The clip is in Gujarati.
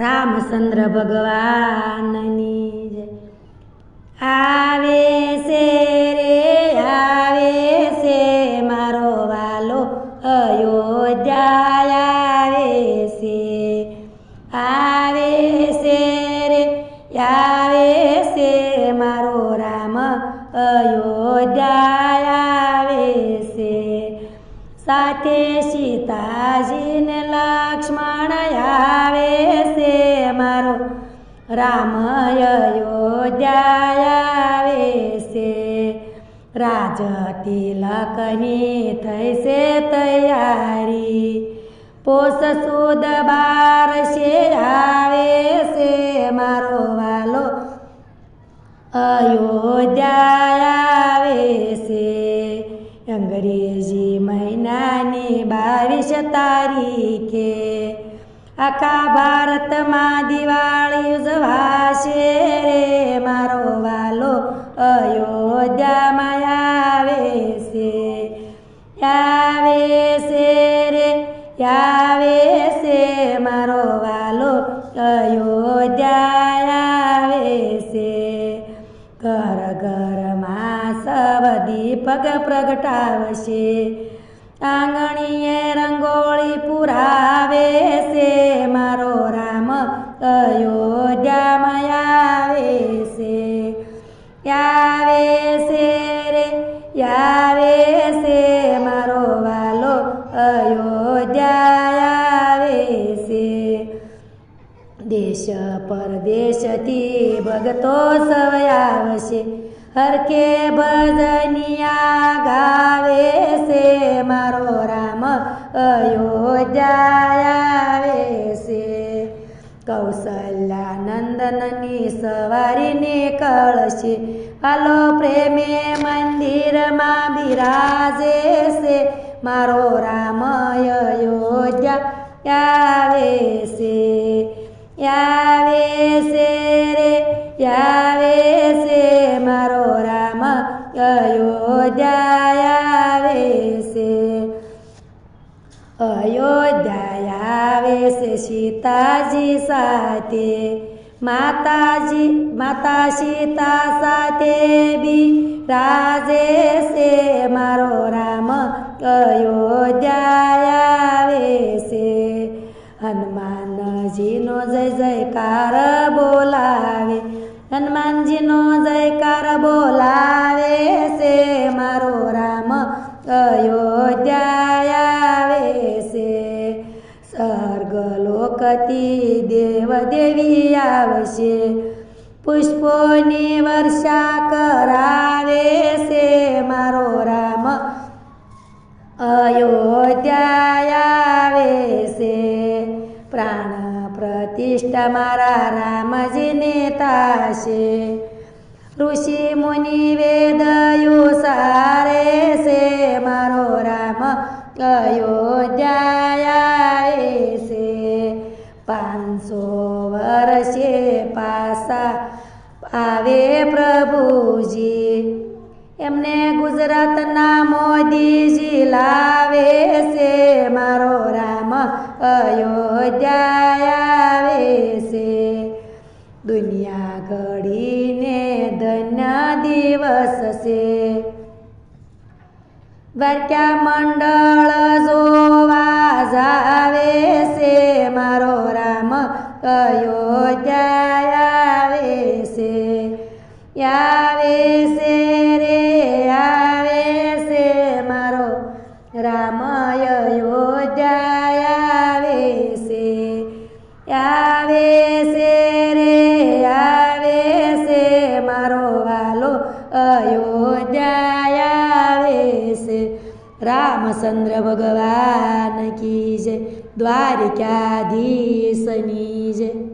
રામચંદ્ર ભગવાનની જય. આવે છે રે, આવે છે મારો વાલો અયોધ્યા આવે છે. આવે છે રે આવે સાથે સીતાજીને લક્ષ્મણ આવે છે મારો. રામ અયોધ્યા આવે છે. રાજ તિલકની થઈ છે તૈયારી. પોષ સુદ બાર છે આવે છે મારો વાલો. અયોધ્યા આવે છે. મહિનાની બાવીસ તારીખે આખા ભારતમાં દિવાળી ઉજવાશે રે મારો વાલો. અયોધ્યામાં આવે છે આવે છે રે આવે છે મારો વાલો. અયોધ્યા આવે છે ઘર ઘરમાં સવ દીપક પ્રગટાવશે આંગણીએ રંગોળી પુરાવે છે. મારો રામ અયોધ્યામાં આવે છે. આવે છે રે, આવે છે. મારો વાલો અયોધ્યા આવે છે. દેશ પરદેશથી ભગતો સવ આવશે. હરકે ભજનિયા ગાવે છે મારો રામ અયોધ્યા આવે છે. કૌશલ્યા નંદનની સવારી નીકળશે હાલો પ્રેમે મંદિરમાં બિરાજે છે. મારો રામ, અયોધ્યા આવે છે, આવે અયોધ્યા આવે છે સીતાજી સાથે, માતાજી, માતા સીતા સાથે બી રાજે છે મારો રામ અયોધ્યા આવે છે હનુમાનજીનો જય જયકાર બોલાવે, હનુમાનજીનો જયકાર બોલાવે છે મારો રામ અયોધ્યા લોકતી દેવદેવી આવશે. પુષ્પોની વર્ષા કરાવે છે મારો રામ. અયોધ્યા આવે છે. પ્રાણ પ્રતિષ્ઠા મારા રામજીને તાશે ઋષિ મુનિ વેદયો સારે છે મારો રામ. અયોધ્યા આવે પ્રભુજી. એમને ગુજરાતના મોદીજી લાવે છે, મારો રામ અયોધ્યા આવે છે. દુનિયા ઘડીને ધન્ય દિવસ છે. દ્વારકા મંડળ જોવા જાવે છે, મારો રામ અયોધ્યા આવે છે રે, આવે છે મારો. રામ અયોધ્યા આવે છે. આવે છે રે, આવે છે મારો વાલો. અયોધ્યા આવે છે. રામચંદ્ર ભગવાન કી જય. દ્વારિકાધીશની જય.